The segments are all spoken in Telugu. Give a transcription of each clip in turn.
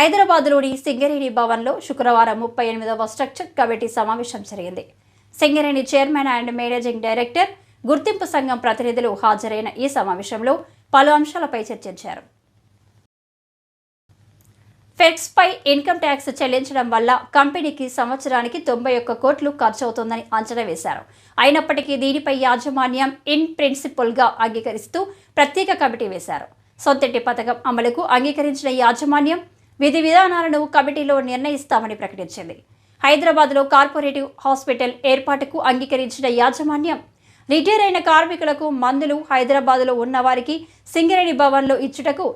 హైదరాబాద్లోని సింగరేణి భవన్లో శుక్రవారం ముప్పై ఎనిమిదవ స్ట్రక్చర్ కమిటీ సమావేశం జరిగింది. Singareni chairman and managing director గుర్తింపు సంఘం ప్రతినిధులు హాజరైన ఈ సమావేశంలో పలు అంశాలపై చర్చించారు. ఫెడ్స్పై ఇన్కమ్ ట్యాక్స్ చెల్లించడం వల్ల కంపెనీకి సంవత్సరానికి తొంభై ఒక్క కోట్లు ఖర్చు అవుతుందని అంచనా వేశారు. అయినప్పటికీ దీనిపై యాజమాన్యం ఇన్ ప్రిన్సిపల్గా అంగీకరిస్తూ ప్రత్యేక కమిటీ వేశారు. సొంతటి పథకం అమలుకు అంగీకరించిన యాజమాన్యం విధి విధానాలను కమిటీలో నిర్ణయిస్తామని ప్రకటించింది. హైదరాబాద్లో కార్పొరేటివ్ హాస్పిటల్ ఏర్పాటుకు అంగీకరించిన యాజమాన్యం రిటైర్ అయిన కార్మికులకు మందులు హైదరాబాద్లో ఉన్నవారికి సింగరేణి భవన్లో ఇచ్చుటకు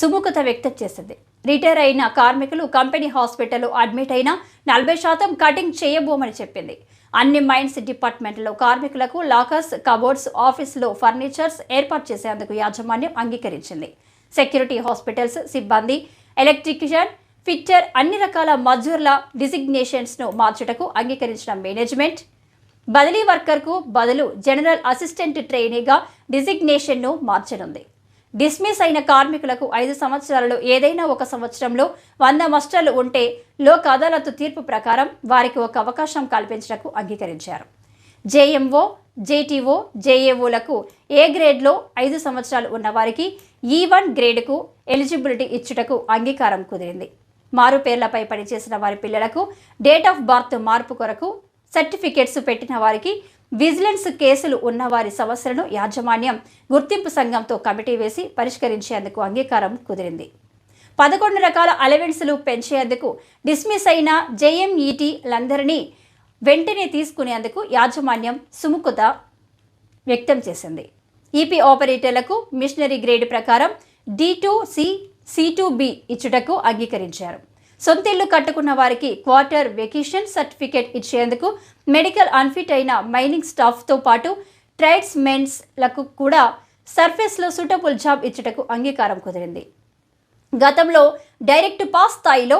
సుముఖత వ్యక్తం చేసింది. రిటైర్ అయిన కార్మికులు కంపెనీ హాస్పిటల్లో అడ్మిట్ అయిన నలభై శాతం కటింగ్ చేయబోమని చెప్పింది. అన్ని మైన్స్ డిపార్ట్మెంట్లో కార్మికులకు లాకర్స్ కబోర్డ్స్ ఆఫీసులో ఫర్నిచర్స్ ఏర్పాటు చేసేందుకు యాజమాన్యం అంగీకరించింది. సెక్యూరిటీ హాస్పిటల్స్ సిబ్బంది ఎలక్ట్రిషియన్ ఫిట్టర్ అన్ని రకాల మజూర్ల డిసిగ్నేషన్స్ను మార్చుటకు అంగీకరించిన మేనేజ్మెంట్. బదిలీ వర్కర్కు బదులు జనరల్ అసిస్టెంట్ ట్రైనీగా డిసిగ్నేషన్ను మార్చనుంది. డిస్మిస్ అయిన కార్మికులకు ఐదు సంవత్సరాలలో ఏదైనా ఒక సంవత్సరంలో వంద మస్టర్లు ఉంటే లోక్ అదాలత్ తీర్పు ప్రకారం వారికి ఒక అవకాశం కల్పించటకు అంగీకరించారు. జేఎంఓ జేటీఓ జేఏఓలకు ఏ గ్రేడ్లో ఐదు సంవత్సరాలు ఉన్నవారికి ఈ e వన్ గ్రేడ్కు ఎలిజిబిలిటీ ఇచ్చుటకు అంగీకారం కుదిరింది. మారు పేర్లపై పనిచేసిన వారి పిల్లలకు డేట్ ఆఫ్ బర్త్ మార్పు కొరకు సర్టిఫికేట్స్ పెట్టిన వారికి విజిలెన్స్ కేసులు ఉన్న వారి సమస్యలను యాజమాన్యం గుర్తింపు సంఘంతో కమిటీ వేసి పరిష్కరించేందుకు అంగీకారం కుదిరింది. పదకొండు రకాల అలవెన్స్లు పెంచేందుకు డిస్మిస్ అయిన జేఎంఈటీలందరినీ వెంటనే తీసుకునేందుకు యాజమాన్యం సుముఖత వ్యక్తం చేసింది. ఈపీ ఆపరేటర్లకు మిషనరీ గ్రేడ్ ప్రకారం D two C C two B ఇచ్చుటకు అంగీకరించారు. సొంతిల్లు కట్టుకున్న వారికి క్వార్టర్ వెకేషన్ సర్టిఫికేట్ ఇచ్చేందుకు మెడికల్ అన్ఫిట్ అయిన మైనింగ్ స్టాఫ్తో పాటు ట్రైడ్స్ మెన్స్లకు కూడా సర్ఫేస్లో సూటబుల్ జాబ్ ఇచ్చుటకు అంగీకారం కుదిరింది. గతంలో డైరెక్ట్ పాస్ స్థాయిలో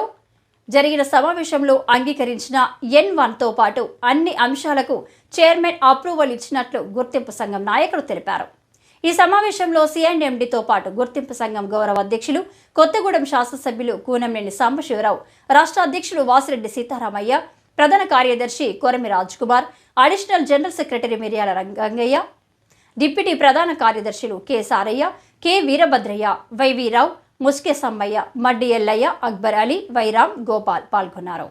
జరిగిన సమావేశంలో అంగీకరించిన ఎన్ వన్తో పాటు అన్ని అంశాలకు చైర్మన్ అప్రూవల్ ఇచ్చినట్లు గుర్తింపు సంఘం నాయకులు తెలిపారు. ఈ సమావేశంలో సిఐండ్ఎండితో పాటు గుర్తింపు సంఘం గౌరవ అధ్యక్షులు కొత్తగూడెం శాసనసభ్యులు కూనంనేని సాంబశివరావు రాష్ట్ర అధ్యక్షులు వాసిరెడ్డి సీతారామయ్య ప్రధాన కార్యదర్శి కొరమి Raj Kumar additional general secretary Miryala Rangaiah deputy ప్రధాన కార్యదర్శులు కె సారయ్య కె వీరభద్రయ్య వైవీరావు ముస్కే సమ్మయ్య మడ్డి ఎల్లయ్య అక్బర్ అలీ వైరామ్ గోపాల్ పాల్గొన్నారు.